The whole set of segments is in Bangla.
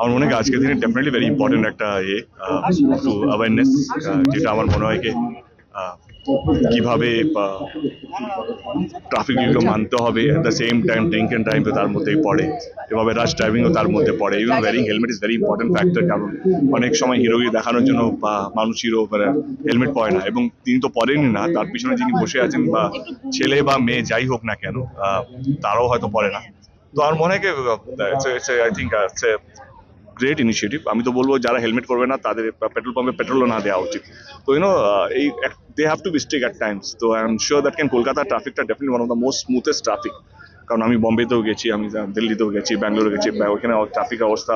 আমার মনে হয় আজকের দিনে ডেফিনেটলি ভেরি ইম্পর্টেন্ট একটা ইয়ে টু অ্যাওয়ারনেস যেটা আমার মনে হয় কীভাবে ট্রাফিকগুলো মানতে হবে at the same time drink and drive তার মধ্যেই পড়ে, এভাবে রাশ ড্রাইভিংও তার মধ্যে পড়ে even wearing helmet is very important factor কারণ অনেক সময় হিরোগিরি দেখানোর জন্য বা মানুষ হিরো হেলমেট পরে না, এবং তিনি তো পরেনই না, তার পিছনে যিনি বসে আছেন বা ছেলে বা মেয়ে যাই হোক না কেন তারাও হয়তো পরে না। তো আমার মনে হয় আই থিঙ্ক গ্রেট ইনিশিয়েটিভ আমি তো বলব, যারা হেলমেট করবে না, তাদের পেট্রোল পাম্পে পেট্রোলও না দেওয়া উচিত। তো ইউনো এই they have to be stake at times তো I am sure that can Kolkata ট্রাফিকটা definitely one of the most smoothest traffic কারণ আমি বম্বেতেও গেছি, আমি দিল্লিতেও গেছি ব্যাঙ্গালোরে গেছি ওইখানে ট্রাফিক অবস্থা।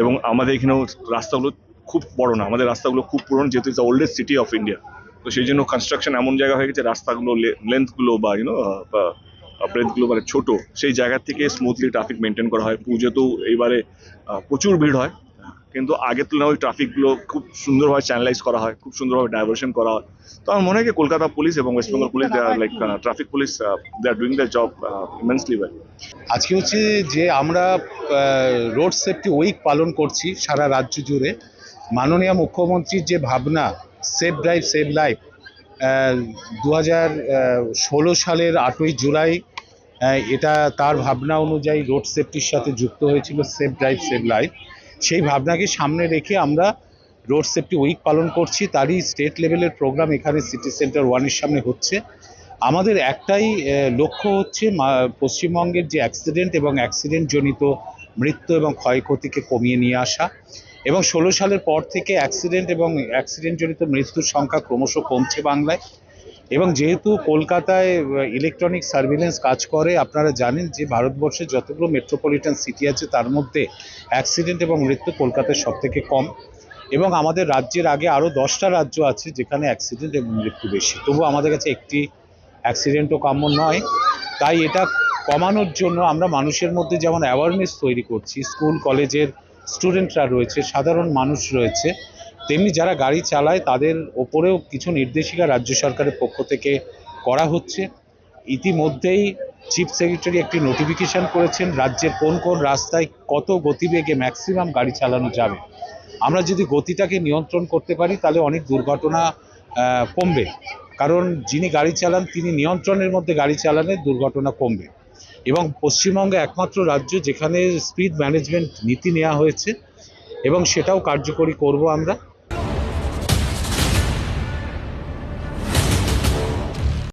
এবং আমাদের এখানেও রাস্তাগুলো খুব বড় না, আমাদের রাস্তাগুলো খুব পুরনো, যেহেতু is the oldest city of India তো সেই জন্য কনস্ট্রাকশন এমন জায়গা হয়ে গেছে, রাস্তাগুলো লেন্থগুলো বা ইউনো ব্রেথগুলো মানে ছোট, সেই জায়গা থেকে স্মুথলি ট্রাফিক মেনটেন করা হয়। পুজোতেও এইবারে প্রচুর ভিড় হয়। কিন্তু আগের তুলনায় ওই ট্রাফিকগুলো খুব সুন্দরভাবে চ্যানেলাইজ করা হয়, খুব সুন্দরভাবে ডাইভার্সন করা হয়। তো আমার মনে হয় কলকাতা পুলিশ এবং West Bengal police they are like traffic police they are doing the job immensely well আজকে হচ্ছে যে আমরা রোড সেফটি উইক পালন করছি সারা রাজ্য জুড়ে, মাননীয় মুখ্যমন্ত্রীর যে ভাবনা সেফ ড্রাইভ সেভ লাইফ দু হাজার ষোলো সালের আটই জুলাই এটা তার ভাবনা অনুযায়ী রোড সেফটির সাথে যুক্ত হয়েছিল সেফ ড্রাইভ সেভ লাইফ সেই ভাবনাকে সামনে রেখে আমরা রোড সেফটি উইক পালন করছি। তারই স্টেট লেভেলের প্রোগ্রাম এখানে সিটি সেন্টার ওয়ানের সামনে হচ্ছে। আমাদের একটাই লক্ষ্য হচ্ছে পশ্চিমবঙ্গের যে অ্যাক্সিডেন্ট এবং অ্যাক্সিডেন্ট জনিত মৃত্যু এবং ক্ষয়ক্ষতিকে কমিয়ে নিয়ে আসা এবং ষোলো সালের পর থেকে অ্যাক্সিডেন্ট এবং অ্যাক্সিডেন্ট জনিত মৃত্যুর সংখ্যা ক্রমশ কমছে বাংলায়। এবং যেহেতু কলকাতায় ইলেকট্রনিক সার্ভিলেন্স কাজ করে, আপনারা জানেন যে ভারতবর্ষে যতগুলো মেট্রোপলিটন সিটি আছে, তার মধ্যে অ্যাক্সিডেন্ট এবং মৃত্যু কলকাতায় সব থেকে কম। এবং আমাদের রাজ্যের আগে আরও দশটা রাজ্য আছে যেখানে অ্যাক্সিডেন্ট এবং মৃত্যু বেশি। তবু আমাদের কাছে একটি অ্যাক্সিডেন্টও কাম্য নয়। তাই এটা কমানোর জন্য আমরা মানুষের মধ্যে যেমন অ্যাওয়ারনেস তৈরি করছি, স্কুল, কলেজের স্টুডেন্টরা রয়েছে, সাধারণ মানুষ রয়েছে তেমনি যারা গাড়ি চালায়, তাদের ওপরেও কিছু নির্দেশিকা রাজ্য সরকারের পক্ষ থেকে করা হচ্ছে। ইতিমধ্যেই চিফ সেক্রেটারি একটি নোটিফিকেশন করেছেন, রাজ্যের কোন কোন রাস্তায় কত গতিবেগে ম্যাক্সিমাম গাড়ি চালানো যাবে। আমরা যদি গতিটাকে নিয়ন্ত্রণ করতে পারি, তাহলে অনেক দুর্ঘটনা কমবে। কারণ যিনি গাড়ি চালান, তিনি নিয়ন্ত্রণের মধ্যে গাড়ি চালালে দুর্ঘটনা কমবে। এবং পশ্চিমবঙ্গে একমাত্র রাজ্য যেখানে স্পিড ম্যানেজমেন্ট নীতি নেওয়া হয়েছে, এবং সেটাও কার্যকরী করব আমরা।